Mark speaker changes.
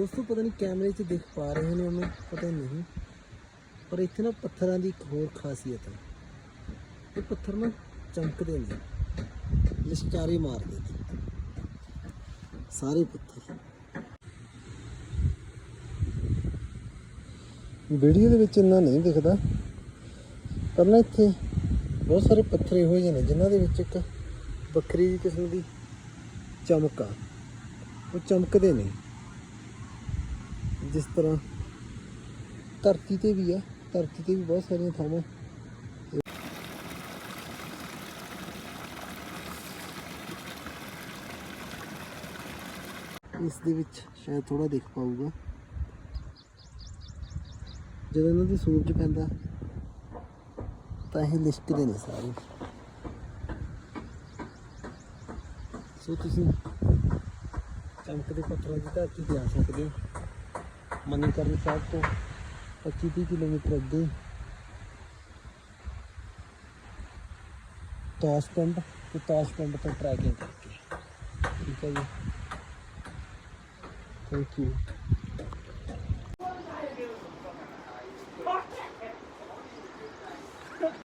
Speaker 1: ਦੋਸਤੋ, ਪਤਾ ਨਹੀਂ ਕੈਮਰੇ 'ਚ ਦਿਖ ਪਾ ਰਹੇ ਨੇ ਉਹਨੂੰ ਪਤਾ ਨਹੀਂ। ਪਰ ਇੱਥੇ ਨਾ ਪੱਥਰਾਂ ਦੀ ਇੱਕ ਹੋਰ ਖਾਸੀਅਤ ਹੈ। ਇਹ ਪੱਥਰ ਨਾ ਚਮਕਦੇ ਨੇ, ਲਿਸ਼ਕਾਰੇ ਮਾਰਦੇ ਨੇ। ਸਾਰੇ ਪੱਥਰ। ਵੀਡੀਓ ਦੇ ਵਿੱਚ ਇੰਨਾ ਨਹੀਂ ਦਿਖਦਾ, ਪਰ ਨਾ ਇੱਥੇ ਬਹੁਤ ਸਾਰੇ ਪੱਥਰ ਇਹੋ ਜਿਹੇ ਨੇ, ਜਿਨ੍ਹਾਂ ਦੇ ਵਿੱਚ ਇੱਕ ਵੱਖਰੀ ਕਿਸਮ ਦੀ ਚਮਕ ਆ। ਉਹ ਚਮਕਦੇ ਨੇ। ਜਿਸ ਤਰ੍ਹਾਂ ਧਰਤੀ ਤੇ ਵੀ ਆ, ਧਰਤੀ ਤੇ ਵੀ ਬਹੁਤ ਸਾਰੀਆਂ ਥਾਵਾਂ। ਇਸ ਦੇ ਵਿੱਚ ਸ਼ਾਇਦ ਥੋੜਾ ਦਿਖ ਪਾਊਗਾ। ਜਦੋਂ ਇਹਨਾਂ ਦੀ ਸੂਰਜ ਪੈਂਦਾ, ਤਾਂ ਇਹ ਲਿਸ਼ਕਦੇ ਨੇ ਸਾਰੇ। ਸੋ ਤੁਸੀਂ ਚਮਕਦੇ ਪੱਥਰਾਂ ਦੀ ਧਰਤੀ ਤੇ ਆ ਸਕਦੇ ਹੋ। ਮਨੀਕਰਨ ਸਾਹਿਬ ਤੋਂ 25 ਕਿਲੋਮੀਟਰ ਅੱਗੇ ਤਾਸ ਪਿੰਡ ਤੇ ਤਾਸ ਪਿੰਡ ਤੋਂ ਟਰੈਕਿੰਗ ਕਰਕੇ। ਠੀਕ ਹੈ ਜੀ। Thank you